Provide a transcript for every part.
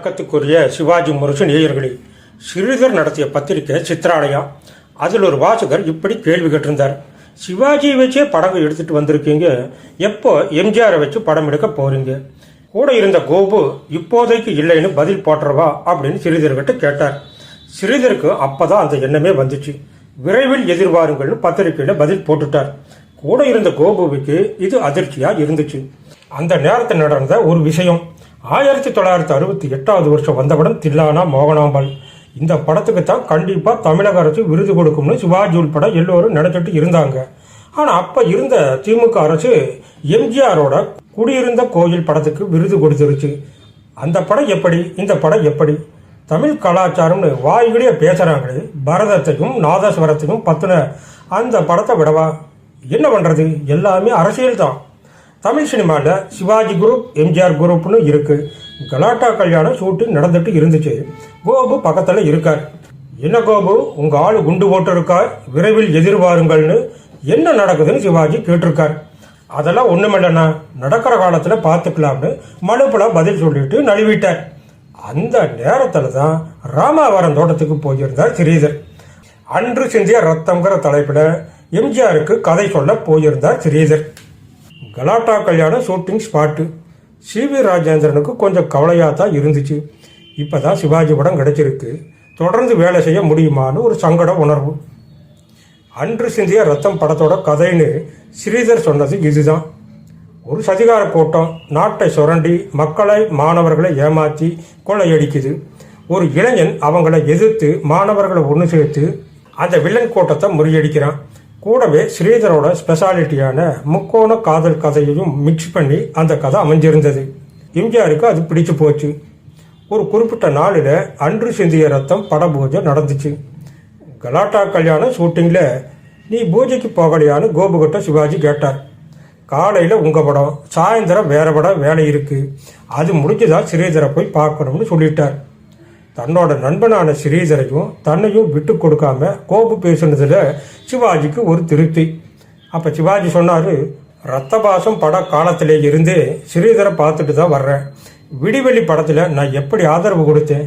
வணக்கத்துக்குரிய சிவாஜி முரசு நேயர்களே ஸ்ரீதர் நடத்திய பத்திரிகை சித்ராலயா அதில் ஒரு வாசகர் இப்படி கேள்வி கேட்டிருந்தார். சிவாஜியை வச்சே படம் எடுத்துட்டு வந்திருக்கீங்க எப்போ எம்ஜிஆரை வச்சு படம் எடுக்க போறீங்க? கூட இருந்த கோபு இப்போதைக்கு இல்லைன்னு பதில் போட்டுறவா அப்படின்னு ஸ்ரீதர்கிட்ட கேட்டார். ஸ்ரீதருக்கு அப்போதான் அந்த எண்ணமே வந்துச்சு. விரைவில் எதிர்வாருங்கள்னு பத்திரிகையில பதில் போட்டுட்டார். கூட இருந்த கோபுவுக்கு இது அதிர்ச்சியா இருந்துச்சு. அந்த நேரத்தில் நடந்த ஒரு விஷயம் ஆயிரத்தி தொள்ளாயிரத்தி அறுபத்தி எட்டாவது வருஷம் வந்தவுடன் தில்லானா மோகனாம்பாள் இந்த படத்துக்கு தான் கண்டிப்பாக தமிழக அரசு விருது கொடுக்கும்னு சிவாஜி உள்பட எல்லோரும் நினச்சிட்டு இருந்தாங்க. ஆனால் அப்போ இருந்த திமுக அரசு எம்ஜிஆரோட குடியிருந்த கோயில் படத்துக்கு விருது கொடுத்துருச்சு. அந்த படம் எப்படி? இந்த படம் எப்படி? தமிழ் கலாச்சாரம்னு வாய்கிலேயே பேசுகிறாங்களே பரதத்தையும் நாதஸ்வரத்தையும் பத்தின அந்த படத்தை விடவா? என்ன பண்ணுறது எல்லாமே அரசியல் தான் தமிழ் சினிமாவில் சிவாஜி குரூப் எம்ஜிஆர் குரூப்னு இருக்குது கலாட்டா கல்யாணம் ஷூட்டிங் நடந்துட்டு இருந்துச்சு. கோபு பக்கத்தில் இருக்கார். என்ன கோபு? உங்கள் ஆள் குண்டு போட்டிருக்கார் விரைவில் எதிர்வாருங்கள்னு என்ன நடக்குதுன்னு சிவாஜி கேட்டிருக்கார். அதெல்லாம் ஒன்றுமில்லைண்ணா நடக்கிற காலத்தில் பார்த்துக்கலாம்னு மனுப்புல பதில் சொல்லிட்டு நழுவிட்டார். அந்த நேரத்தில் தான் ராமாவரம் தோட்டத்துக்கு போயிருந்தார் ஸ்ரீதர். அன்று சிந்திய ரத்தங்கிற தலைப்பில் எம்ஜிஆருக்கு கதை சொல்ல போயிருந்தார் Sridhar. Galatta Kalyanam shooting spot C V ராஜேந்திரனுக்கு கொஞ்சம் கவலையாக தான் இருந்துச்சு. இப்போ தான் சிவாஜி படம் கிடைச்சிருக்கு. தொடர்ந்து வேலை செய்ய முடியுமான்னு ஒரு சங்கட உணர்வு. அன்று சிந்திய ரத்தம் படத்தோட கதைன்னு ஸ்ரீதர் சொன்னது இதுதான். ஒரு சதிகார கூட்டம் நாட்டை சுரண்டி மக்களை மாணவர்களை ஏமாற்றி கொள்ளையடிக்குது. ஒரு இளைஞன் அவங்களை எதிர்த்து மாணவர்களை ஒன்று சேர்த்து அந்த வில்லன் கூட்டத்தை முறியடிக்கிறான். கூடவே ஸ்ரீதரோட ஸ்பெஷாலிட்டியான முக்கோண காதல் கதையையும் மிக்ஸ் பண்ணி அந்த கதை அமைஞ்சிருந்தது. எம்ஜிஆருக்கு அது பிடிச்சு போச்சு. ஒரு குறிப்பிட்ட நாளில் அன்று சிந்திய ரத்தம் பட பூஜை நடந்துச்சு. கலாட்டா கல்யாணம் ஷூட்டிங்கில் நீ பூஜைக்கு போகலையான்னு கோபுகிட்ட சிவாஜி கேட்டார். காலையில் உங்கள் படம் சாயந்தரம் வேறு படம் வேலை இருக்குது அது முடிஞ்சுதான் ஸ்ரீதரை போய் பார்க்கணும்னு சொல்லிட்டார். தன்னோட நண்பனான ஸ்ரீதரையும் தன்னையும் விட்டு கொடுக்காம கோபு பேசுனதுல சிவாஜிக்கு ஒரு திருப்தி. அப்ப சிவாஜி சொன்னாரு ரத்தபாசம் பட காலத்திலே இருந்தே ஸ்ரீதரை பார்த்துட்டு தான் வர்றேன். விடிவெளி படத்துல நான் எப்படி ஆதரவு கொடுத்தேன்?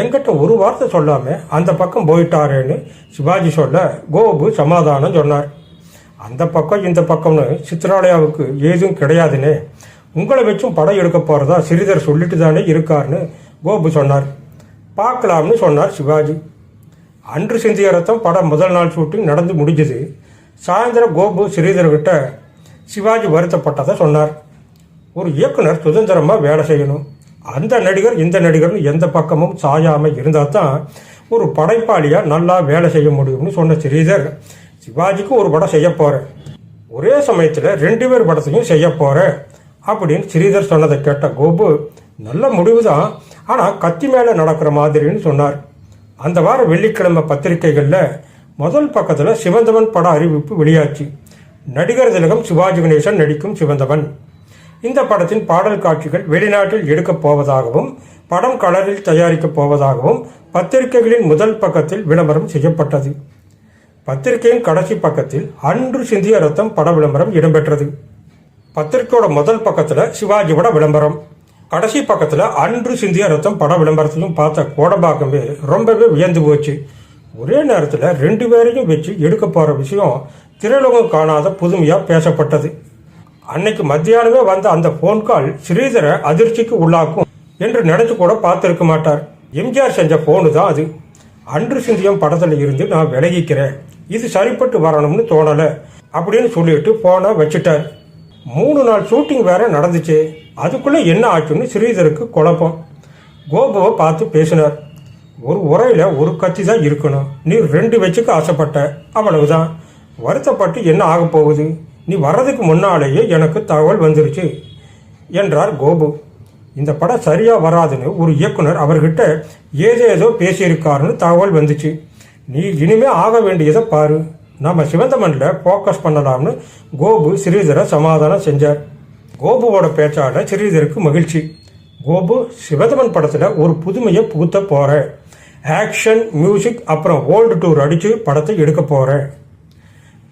என்கிட்ட ஒரு வார்த்தை சொல்லாம அந்த பக்கம் போயிட்டாரேன்னு சிவாஜி சொல்ல கோபு சமாதானம் சொன்னார். அந்த பக்கம் இந்த பக்கம்னு சித்ராலயாவுக்கு ஏதும் கிடையாதுன்னே உங்களை வச்சும் படம் எடுக்க போறதா ஸ்ரீதர் சொல்லிட்டு தானே இருக்காருன்னு கோபு சொன்னார். பார்க்கலாம்னு சொன்னார் சிவாஜி. அன்று சிந்திய ரத்தம் படம் முதல் நாள் ஷூட்டிங் நடந்து முடிஞ்சது. சாயந்தரம் கோபு ஸ்ரீதர்கிட்ட சிவாஜி வருத்தப்பட்டதை சொன்னார். ஒரு இயக்குனர் சுதந்திரமாக வேலை செய்யணும். அந்த நடிகர் இந்த நடிகர்னு எந்த பக்கமும் சாயாமல் இருந்தால் தான் ஒரு படைப்பாளியாக நல்லா வேலை செய்ய முடியும்னு சொன்ன ஸ்ரீதர் சிவாஜிக்கு ஒரு படம் செய்ய போகிறேன் ஒரே சமயத்தில் ரெண்டு பேர் படத்தையும் செய்ய போகிறேன் அப்படின்னு ஸ்ரீதர் சொன்னதை கேட்ட கோபு நல்ல முடிவு தான் ஆனால் கத்தி மேலே நடக்கிற மாதிரின்னு சொன்னார். அந்த வாரம் வெள்ளிக்கிழமை பத்திரிகைகளில் முதல் பக்கத்தில் சிவந்தவன் பட அறிவிப்பு வெளியாச்சு. நடிகர் திலகம் சிவாஜி கணேசன் நடிக்கும் சிவந்தவன். இந்த படத்தின் பாடல் காட்சிகள் வெளிநாட்டில் எடுக்கப் போவதாகவும் படம் கலரில் தயாரிக்கப் போவதாகவும் பத்திரிகைகளின் முதல் பக்கத்தில் விளம்பரம் செய்யப்பட்டது. பத்திரிகையின் கடைசி பக்கத்தில் அன்று சிந்திய ரத்தம் பட விளம்பரம் இடம்பெற்றது. பத்திரிகையோட முதல் பக்கத்தில் சிவாஜியோட விளம்பரம். கடைசி பக்கத்தில் அன்று சிந்திய ரத்தம் பட விளம்பரத்தையும் பார்த்த கோடம்பாக்கமே ரொம்பவே வியந்து போச்சு. ஒரே நேரத்தில் ரெண்டு பேரையும் வச்சு எடுக்க போகிற விஷயம் திரையுலகம் காணாத புதுமையாக பேசப்பட்டது. அன்னைக்கு மத்தியானமே வந்த அந்த ஃபோன் கால் ஸ்ரீதரை அதிர்ச்சிக்கு உள்ளாக்கும் என்று நினைச்சு கூட பார்த்துருக்க மாட்டார். எம்ஜிஆர் செஞ்ச ஃபோனு தான் அது. அன்று சிந்தியம் படத்தில் இருந்து நான் விலகிக்கிறேன். இது சரிப்பட்டு வரணும்னு தோணலை அப்படின்னு சொல்லிட்டு ஃபோனை வச்சுட்டார். மூணு நாள் ஷூட்டிங் வேற நடந்துச்சு. அதுக்குள்ளே என்ன ஆச்சுன்னு ஸ்ரீதருக்கு குழப்பம். கோபுவை பார்த்து பேசினார். ஒரு உரையில் ஒரு கத்தி தான் இருக்கணும். நீ ரெண்டு வச்சுக்க ஆசைப்பட்ட. அவ்வளவுதான். வருத்தப்பட்டு என்ன ஆக போகுது? நீ வர்றதுக்கு முன்னாலேயே எனக்கு தகவல் வந்துருச்சு என்றார் கோபு. இந்த படம் சரியாக வராதுன்னு ஒரு இயக்குனர் அவர்கிட்ட ஏதேதோ பேசியிருக்காருன்னு தகவல் வந்துச்சு. நீ இனிமே ஆக வேண்டியதை பாரு. நம்ம சிவந்தமனில் ஃபோக்கஸ் பண்ணலாம்னு கோபு ஸ்ரீதரை சமாதானம் செஞ்சார். கோபுவோட பேச்சால ஸ்ரீதருக்கு மகிழ்ச்சி. கோபு சிவதமன் படத்தில் ஒரு புதுமையை புகுத்த போகிறேன் ஆக்ஷன் மியூசிக் அப்புறம் ஓல்டு டூர் அடித்து படத்தை எடுக்க போகிறேன்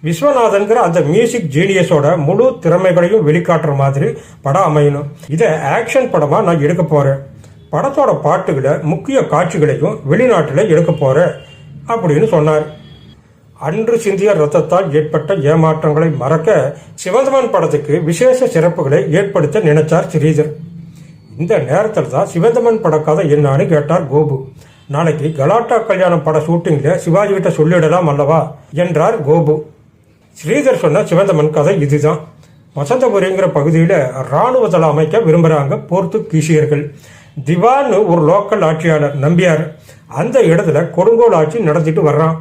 விஸ்வநாதன்கிற அந்த மியூசிக் ஜீனியஸோட முழு திறமைகளையும் வெளிக்காட்டுற மாதிரி படம் அமையணும். இதை ஆக்ஷன் படமாக நான் எடுக்க போகிறேன் படத்தோட பாட்டுகளை முக்கிய காட்சிகளையும் வெளிநாட்டில் எடுக்க போகிறேன் அப்படின்னு சொன்னார். அன்று சிந்திய ரத்தத்தால் ஏற்பட்ட ஏமாற்றங்களை மறக்க சிவந்தமன் படத்துக்கு விசேஷ சிறப்புகளை ஏற்படுத்த நினைச்சார் ஸ்ரீதர். இந்த நேரத்தில் தான் சிவந்தமன் பட கதை என்னான்னு கேட்டார் கோபு. நாளைக்கு கலாட்டா கல்யாணம் பட ஷூட்டிங்கில் சிவாஜி கிட்ட சொல்லிடலாம் அல்லவா? என்றார் கோபு. ஸ்ரீதர் சொன்ன சிவந்தமன் கதை இதுதான். வசந்தபுரிங்கிற பகுதியில் இராணுவ தளம் அமைக்க விரும்புகிறாங்க போர்த்துகீசியர்கள் திவான்னு ஒரு லோக்கல் ஆட்சியாளர் நம்பியார். அந்த இடத்துல கொடுங்கோல் ஆட்சி நடத்திட்டு வர்றான்.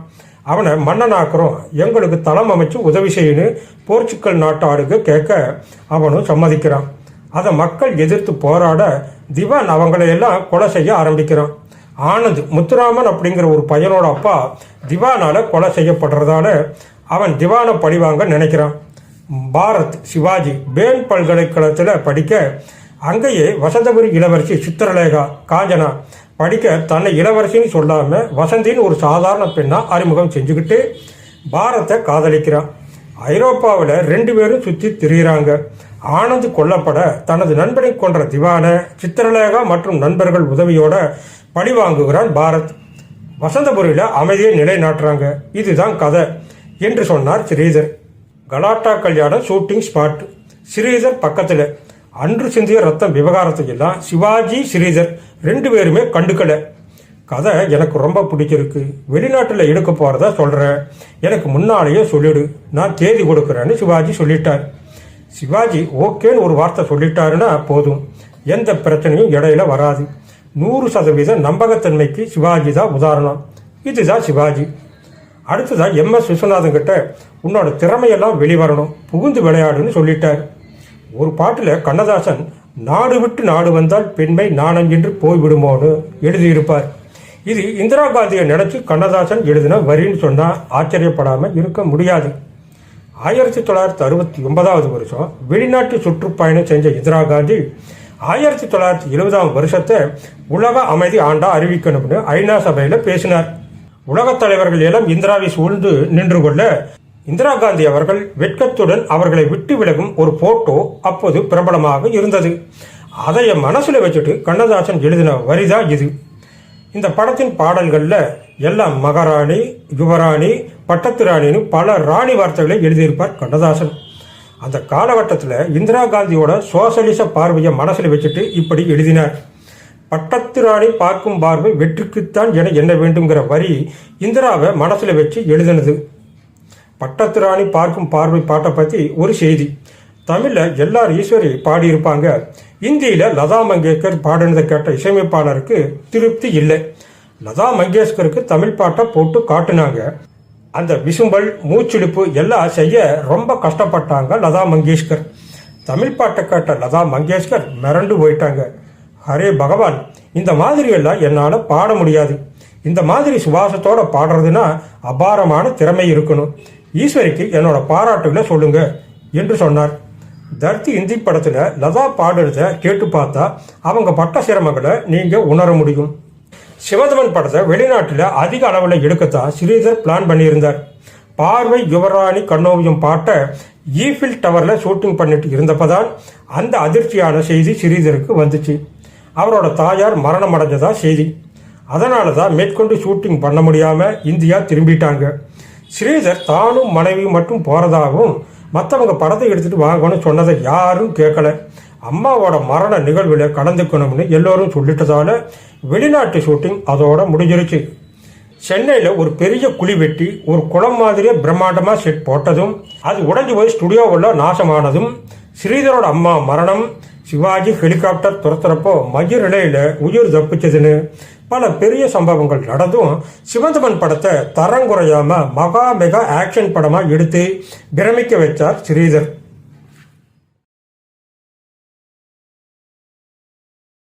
அவனை மன்னனாக்குறோம். எங்களுக்கு தளம் அமைச்சு உதவி செய்யணும் போர்ச்சுக்கல் நாட்டாருக்கு கேட்க அவனும் சம்மதிக்கிறான். அதை மக்கள் எதிர்த்து போராட திவான் அவங்களையெல்லாம் கொலை செய்ய ஆரம்பிக்கிறான். ஆனந்த் முத்துராமன் அப்படிங்கிற ஒரு பையனோட அப்பா திவானால் கொலை செய்யப்படுறதால அவன் திவானை பழிவாங்க நினைக்கிறான். பாரத் சிவாஜி பேன் பல்கலைக்கழகத்தில் படிக்க அங்கேயே வசந்தபுரி இளவரசி சித்திரலேகா காஞ்சனா படிக்க தன்னை இளவரசின்னு சொல்லாமல் வசந்தின்னு ஒரு சாதாரண பெண்ணாக அறிமுகம் செஞ்சுக்கிட்டு பாரத்தை காதலிக்கிறான். ஐரோப்பாவில் ரெண்டு பேரும் சுற்றி திரியிறாங்க. ஆனந்த் கொல்லப்பட தனது நண்பனை கொன்ற திவான சித்திரலேகா மற்றும் நண்பர்கள் உதவியோட பழி வாங்குகிறான் பாரத். வசந்தபுரியில் அமைதியை நிலைநாட்டுறாங்க. இதுதான் கதை என்று சொன்னார் ஸ்ரீதர். Galatta Kalyanam shooting spot. ஸ்ரீதர் பக்கத்தில். அன்று சிந்திய ரத்தம் விவகாரத்தை எல்லாம் சிவாஜி ஸ்ரீதர் ரெண்டு பேருமே கண்டுக்கல. கதை எனக்கு ரொம்ப பிடிச்சிருக்கு. வெளிநாட்டில் எடுக்க போகிறதா சொல்கிறேன் எனக்கு முன்னாலேயே சொல்லிடு. நான் தேதி கொடுக்குறேன்னு சிவாஜி சொல்லிட்டார். சிவாஜி ஓகேன்னு ஒரு வார்த்தை சொல்லிட்டாருன்னா போதும். எந்த பிரச்சனையும் இடையில வராது. நூறு சதவீத நம்பகத்தன்மைக்கு சிவாஜி தான் உதாரணம். இதுதான் சிவாஜி. அடுத்ததான் எம் எஸ் விஸ்வநாதன் கிட்ட உன்னோட திறமையெல்லாம் வெளிவரணும். புகுந்து விளையாடுன்னு சொல்லிட்டார். ஒரு பாட்டில் கண்ணதாசன் நாடு விட்டு நாடு வந்தால் பெண்மை நாணம் என்று போய்விடுமோன்னு எழுதியிருப்பார். இது இந்திரா காந்தியை நினைச்சு கண்ணதாசன் எழுதின வரின்னு சொன்னால் ஆச்சரியப்படாமல் இருக்க முடியாது. ஆயிரத்தி தொள்ளாயிரத்தி அறுபத்தி ஒன்பதாவது வருஷம் வெளிநாட்டு சுற்றுப்பயணம் செஞ்ச இந்திரா காந்தி ஆயிரத்தி தொள்ளாயிரத்தி எழுபதாம் வருஷத்தை உலக அமைதி ஆண்டா அறிவிக்கணும்னு ஐநா சபையில் பேசினார். உலகத் தலைவர்கள் எல்லாம் இந்திராவை சூழ்ந்து நின்று கொள்ள இந்திரா காந்தி அவர்கள் வெட்கத்துடன் அவர்களை விட்டு விலகும் ஒரு போட்டோ அப்போது பிரபலமாக இருந்தது. அதைய மனசில் மனசுல வச்சுட்டு கண்ணதாசன் எழுதின வரிதான் இது. இந்த படத்தின் பாடல்களில் எல்லாம் மகாராணி யுவராணி பட்டத்து ராணின்னு பல ராணி வார்த்தைகளை எழுதியிருப்பார் கண்ணதாசன். அந்த காலகட்டத்தில் இந்திரா காந்தியோட சோசலிச பார்வையை மனசில் வச்சுட்டு இப்படி எழுதினார். பட்டத்து ராணி பார்க்கும் பார்வை வெற்றிக்குத்தான் என எண்ண வேண்டுங்கிற வரி இந்திராவை மனசில் வச்சு எழுதினது. பட்டத்துராணி பார்க்கும் பார்வை பாட்டை பற்றி ஒரு செய்தி. தமிழில் எல்லார் ஈஸ்வரி பாடியிருப்பாங்க. இந்தியில் லதா மங்கேஷ்கர் பாடினதை கேட்ட இசையமைப்பாளருக்கு திருப்தி இல்லை. லதா மங்கேஷ்கருக்கு தமிழ் பாட்டை போட்டு காட்டினாங்க. அந்த விசும்பல் மூச்சிடிப்பு எல்லாம் செய்ய ரொம்ப கஷ்டப்பட்டாங்க லதா மங்கேஷ்கர். தமிழ் பாட்டை கேட்ட லதா மங்கேஷ்கர் மிரண்டு போயிட்டாங்க. ஹரே பகவான் இந்த மாதிரி எல்லாம் என்னால் பாட முடியாது. இந்த மாதிரி சுவாசத்தோட பாடுறதுன்னா அபாரமான திறமை இருக்கணும். ஈஸ்வரிக்கு என்னோட பாராட்டுகளை சொல்லுங்க என்று சொன்னார். தர்த்தி இந்தி படத்தில் லதா பாடுறத கேட்டு பார்த்தா அவங்க பட்ட சிரமங்களை நீங்கள் உணர முடியும். சிவதமன் படத்தை வெளிநாட்டில் அதிக அளவில் எடுக்கத்தான் ஸ்ரீதர் பிளான் பண்ணியிருந்தார். பார்வை யுவராணி கண்ணோவியம் பாட்டை ஈஃபில் டவரில் ஷூட்டிங் பண்ணிட்டு இருந்தப்பதான் அந்த அதிர்ச்சியான செய்தி ஸ்ரீதருக்கு வந்துச்சு. அவரோட தாயார் மரணம் அடைஞ்சதா செய்தி. அதனால தான் மேற்கொண்டு ஷூட்டிங் பண்ண முடியாமல் இந்தியா திரும்பிட்டாங்க. ஸ்ரீதர் தானும் மனைவி மட்டும் போகிறதாகவும் மற்றவங்க படத்தை எடுத்துகிட்டு வாங்கணும்னு சொன்னதை யாரும் கேட்கல. அம்மாவோட மரண நிகழ்வில் கலந்துக்கணும்னு எல்லோரும் சொல்லிட்டதால வெளிநாட்டு ஷூட்டிங் அதோட முடிஞ்சிருச்சு. சென்னையில் ஒரு பெரிய குழி வெட்டி ஒரு குளம் மாதிரியே பிரம்மாண்டமாக செட் போட்டதும் அது உடைஞ்சு போய் ஸ்டுடியோவில் நாசமானதும் ஸ்ரீதரோட அம்மா மரணம் சிவாஜி ஹெலிகாப்டர் துரத்துறப்போ மயிர் நிலையில் உயிர் தப்பிச்சதுன்னு பல பெரிய சம்பவங்கள் நடந்தும் சிவந்தமன் படத்தை தரங்குறையாம மகா மெகா ஆக்ஷன் படமா எடுத்து பிரமிக்க வைத்தார் ஸ்ரீதர்.